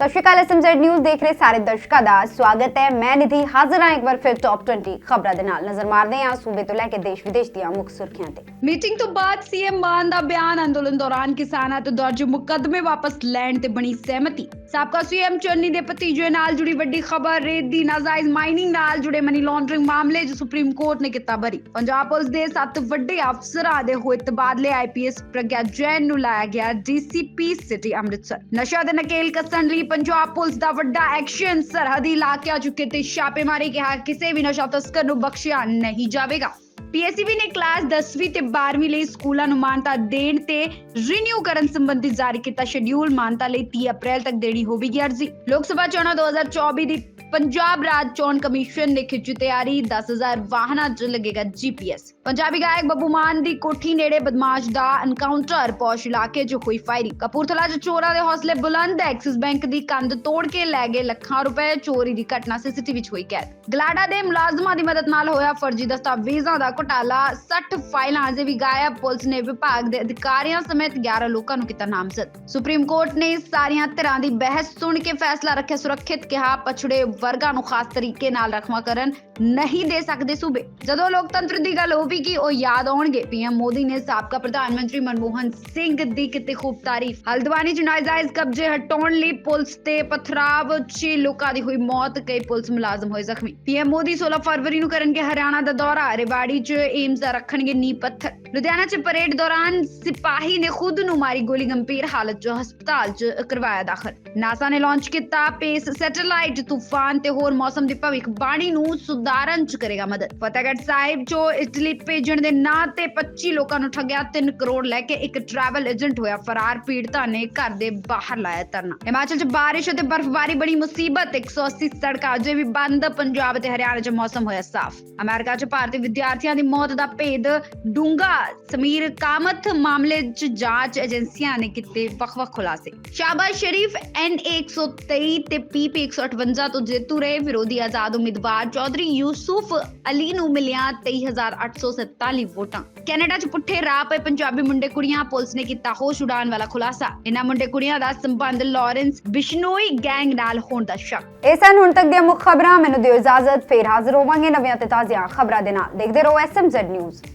ਸਤਿ ਸ਼੍ਰੀ ਅਕਾਲ SMZ news ਦੇਖ ਰਹੇ ਸਾਰੇ ਦਰਸ਼ਕਾਂ ਦਾ ਸਵਾਗਤ ਹੈ। ਮੈਂ ਨਿਧੀ ਹਾਜ਼ਰ ਹਾਂ ਇੱਕ ਵਾਰ ਫਿਰ ਟੌਪ 20 ਖਬਰਾਂ ਦੇ ਨਾਲ। ਨਜ਼ਰ ਮਾਰਦੇ ਹਾਂ ਸੂਬੇ ਤੋਂ ਲੈ ਕੇ ਦੇਸ਼ ਵਿਦੇਸ਼ ਦੀਆਂ ਮੁੱਖ ਸੁਰਖੀਆਂ ਤੇ। ਮੀਟਿੰਗ ਤੋਂ ਬਾਅਦ ਸੀਐਮ ਮਾਨ ਦਾ ਬਿਆਨ, ਅੰਦੋਲਨ ਦੌਰਾਨ ਕਿਸਾਨਾਂ ਤੋਂ ਦਰਜ ਮੁਕੱਦਮੇ ਵਾਪਸ ਲੈਣ ਤੇ ਬਣੀ ਸਹਿਮਤੀ। ਸਾਬਕਾ ਸੀਐਮ ਚੰਨੀ ਦੇ ਭਤੀਜੇ ਨਾਲ ਜੁੜੀ ਵੱਡੀ ਖਬਰ, ਰੇਤ ਦੀ ਨਾਜਾਇਜ਼ ਮਾਈਨਿੰਗ ਨਾਲ ਜੁੜੇ ਮਨੀ ਲਾਂਡਰਿੰਗ ਮਾਮਲੇ 'ਚ ਸੁਪਰੀਮ ਕੋਰਟ ਨੇ ਕੀਤਾ ਬਰੀ। ਪੰਜਾਬ ਪੁਲਿਸ ਦੇ ਸੱਤ ਵੱਡੇ ਅਫਸਰਾਂ ਦੇ ਹੋਏ ਤਬਾਦਲੇ ਆਈਪੀਐਸ ਪ੍ਰਗਿਆ ਜੈਨ ਨੂੰ ਲਾਇਆ ਗਿਆ ਡੀਸੀਪੀ ਸਿਟੀ ਅੰਮ੍ਰਿਤਸਰ। ਨਸ਼ਾ ਦੇ ਨਕੇਲ ਕੱਸਣ ਲਈ ਪੰਜਾਬ ਪੁਲਿਸ ਦਾ ਵੱਡਾ ਐਕਸ਼ਨ। ਸਰਹੱਦੀ ਇਲਾਕਿਆਂ 'ਚ ਕਿਤੇ ਛਾਪੇਮਾਰੀ ਕਿਹਾ ਕਿਸੇ ਵੀ ਨਸ਼ਾ ਤਸਕਰ ਨੂੰ ਬਖਸ਼ਿਆ ਨਹੀਂ ਜਾਵੇਗਾ। ਪੀਐਸਸੀਬੀ ਨੇ ਕਲਾਸ 10ਵੀਂ ਤੇ 12ਵੀਂ ਲਈ ਸਕੂਲਾਂ ਨੂੰ ਮਾਨਤਾ ਦੇਣ ਤੇ ਰੀਨਿਊ ਕਰਨ ਸੰਬੰਧੀ ਜਾਰੀ ਕੀਤਾ ਸ਼ਡਿਊਲ ਮਾਨਤਾ ਲਈ 30 ਅਪ੍ਰੈਲ ਤੱਕ ਦੇਣੀ ਹੋਵੇਗੀ ਅਰਜ਼ੀ। ਲੋਕ ਸਭਾ ਚੋਣਾਂ 2024 ਦੀ ਪੰਜਾਬ ਰਾਜ ਚੋਣ ਕਮਿਸ਼ਨ ਨੇ ਖਿੱਚੀ ਤਿਆਰੀ। 10000 ਵਾਹਨਾਂ 'ਚ ਲੱਗੇਗਾ ਜੀਪੀਐਸ ਪੰਜਾਬੀ ਗਾਇਕ ਬੱਬੂ ਮਾਨ ਦੀ ਕੋਠੀ ਨੇੜੇ ਬਦਮਾਸ਼ ਦਾ ਐਨਕਾਊਂਟਰ ਪੌਸ਼ ਇਲਾਕੇ 'ਚ ਹੋਈ ਫਾਇਰਿੰਗ। ਕਪੂਰਥਲਾ 'ਚ ਚੋਰਾਂ ਦੇ ਹੌਸਲੇ ਬੁਲੰਦ। ਐਕਸਿਸ ਬੈਂਕ ਦੀ ਕੰਧ ਤੋੜ ਕੇ ਲੈ ਗਏ ਲੱਖਾਂ ਰੁਪਏ। ਚੋਰੀ ਦੀ ਘਟਨਾ ਸੀਸੀਟੀਵੀ 'ਚ ਹੋਈ ਕੈਦ। ਗਲਾਡਾ ਦੇ ਮੁਲਾਜ਼ਮਾਂ ਦੀ ਮਦਦ ਨਾਲ ਹੋਇਆ ਫਰਜ਼ੀ ਦਸਤਾਵੇਜ਼ਾਂ ਦਾ ਘੁਟਾਲਾ 60 ਫਾਈਲਾਂ ਅਜੇ ਵੀ ਗਾਇਬ। ਪੁਲਿਸ ਨੇ ਵਿਭਾਗ ਦੇ ਅਧਿਕਾਰੀਆਂ ਸਮੇਤ 11 ਲੋਕਾਂ ਨੂੰ ਕੀਤਾ ਨਾਮਜ਼ਦ। ਸੁਪਰੀਮ ਕੋਰਟ ਨੇ ਸਾਰੀਆਂ ਧਿਰਾਂ ਦੀ ਬਹਿਸ ਸੁਣ ਕੇ ਫੈਸਲਾ ਰੱਖਿਆ। ਸੁਰੱਖਿਅਤ ਕਿਹਾ, ਪਛੜੇ ਵਰਗਾਂ ਨੂੰ ਖਾਸ ਤਰੀਕੇ ਨਾਲ ਰਖਵਾ ਕਰਨ ਨਹੀਂ ਦੇ ਸਕਦੇ ਸੂਬੇ। ਜਦੋਂ ਲੋਕਤੰਤਰ ਦੀ ਗੱਲ ਹੋਵੇਗੀ, ਉਹ ਯਾਦ ਆਉਣਗੇ। ਪੀਐਮ ਮੋਦੀ ਨੇ ਸਾਬਕਾ ਪ੍ਰਧਾਨ ਮੰਤਰੀ ਮਨਮੋਹਨ ਸਿੰਘ ਦੀ ਕੀਤੀ ਖੂਬ ਤਾਰੀਫ। ਹਲਦਵਾਨੀ ਚ ਨਾਜਾਇਜ਼ ਕਬਜ਼ੇ ਹਟਾਉਣ ਲਈ ਪੁਲਿਸ ਤੇ ਪਥਰਾਵ 'ਚ ਲੋਕਾਂ ਦੀ ਹੋਈ ਮੌਤ, ਕਈ ਪੁਲਿਸ ਮੁਲਾਜ਼ਮ ਹੋਏ ਜ਼ਖਮੀ। ਪੀਐਮ ਮੋਦੀ 16 ਫਰਵਰੀ ਨੂੰ ਕਰਨਗੇ ਹਰਿਆਣਾ ਦਾ ਦੌਰਾ। ਰੇਵਾੜੀ 'ਚ ਏਮਸ ਦਾ ਰੱਖਣਗੇ ਨੀ ਪੱਥਰ। ਲੁਧਿਆਣਾ 'ਚ ਪਰੇਡ ਦੌਰਾਨ ਸਿਪਾਹੀ ਨੇ ਖੁਦ ਨੂੰ ਮਾਰੀ ਗੋਲੀ, ਗੰਭੀਰ ਹਾਲਤ 'ਚ ਹਸਪਤਾਲ 'ਚ ਕਰਵਾਇਆ ਦਾਖਲ। ਨਾਸਾ ਨੇ ਲਾਂਚ ਕੀਤਾ ਪੇਸ ਸੈਟੇਲਾਈਟ ਤੂਫਾਨ ਤੇ ਹੋਰ ਮੌਸਮ ਦੀ ਭਵਿੱਖਬਾਣੀ ਨੂੰ ਸੁਧਾਰਨ 'ਚ ਕਰੇਗਾ ਮਦਦ। ਫਤਿਹਗੜ੍ਹ ਸਾਹਿਬ 'ਚੋਂ ਇਟਲੀ ਭੇਜਣ ਦੇ ਨਾਂ ਤੇ 25 ਲੋਕਾਂ ਨੂੰ ਠੱਗਿਆ 3 ਕਰੋੜ ਲੈ ਕੇ ਇੱਕ ਟਰੈਵਲ ਏਜੰਟ ਹੋਇਆ। ਫਰਾਰ ਪੀੜਤਾਂ ਨੇ ਘਰ ਦੇ ਬਾਹਰ ਲਾਇਆ ਧਰਨਾ। ਹਿਮਾਚਲ 'ਚ ਬਾਰਿਸ਼ ਅਤੇ ਬਰਫ਼ਬਾਰੀ ਬੜੀ ਮੁਸੀਬਤ। 180 ਸੜਕਾਂ ਅਜੇ ਵੀ ਬੰਦ। ਪੰਜਾਬ ਤੇ ਹਰਿਆਣਾ 'ਚ ਮੌਸਮ ਹੋਇਆ ਸਾਫ਼। ਅਮਰੀਕਾ 'ਚ ਭਾਰਤੀ ਵਿਦਿਆਰਥੀਆਂ ਦੀ ਮੌਤ ਦਾ ਭੇਦ ਡੂੰਗਾ ਸਮੀਰ ਕਾਮਤ ਮਾਮਲੇ 'ਚ ਜਾਂਚ ਏਜੰਸੀਆਂ ਨੇ ਕੀਤੇ ਵੱਖ-ਵੱਖ ਖੁਲਾਸੇ। ਸ਼ਾਬਾਸ਼ ਸ਼ਰੀਫ ਐਨਏ 123 ਤੇ ਪੀਪੀ 158 ਤੋਂ ਜੇਤੂ ਰਹੇ ਵਿਰੋਧੀ ਆਜ਼ਾਦ ਉਮੀਦਵਾਰ ਚੌਧਰੀ ਯੂਸੁਫ ਅਲੀ ਨੂੰ ਮਿਲੀਆਂ 23847 ਵੋਟਾਂ। ਕੈਨੇਡਾ 'ਚ ਪੁੱਠੇ ਰਾਹ ਪਏ ਪੰਜਾਬੀ ਮੁੰਡੇ ਕੁੜੀਆਂ, ਪੁਲਿਸ ਨੇ ਕੀਤਾ ਹੋਸ਼ ਉਡਾਣ ਵਾਲਾ ਖੁਲਾਸਾ। ਇਹਨਾਂ ਮੁੰਡੇ ਕੁੜੀਆਂ ਦਾ ਸੰਬੰਧ ਲਾਰੈਂਸ ਬਿਸ਼ਨੋਈ ਗੈਂਗ ਨਾਲ ਹੋਣ ਦਾ ਸ਼ੱਕ। ਇਹ ਸਨ ਹੁਣ ਤੱਕ ਦੀਆਂ ਮੁੱਖ ਖਬਰਾਂ। ਮੈਨੂੰ ਦਿਓ ਇਜਾਜ਼ਤ, ਫੇਰ ਹਾਜ਼ਰ ਹੋਵਾਂਗੇ ਨਵੀਆਂ ਤੇ ਤਾਜ਼ੀਆਂ ਖਬਰਾਂ ਦੇ ਨਾਲ। ਦੇਖਦੇ ਰਹੋ ਐਸਐਮਜ਼ੈਡ ਨਿਊਜ਼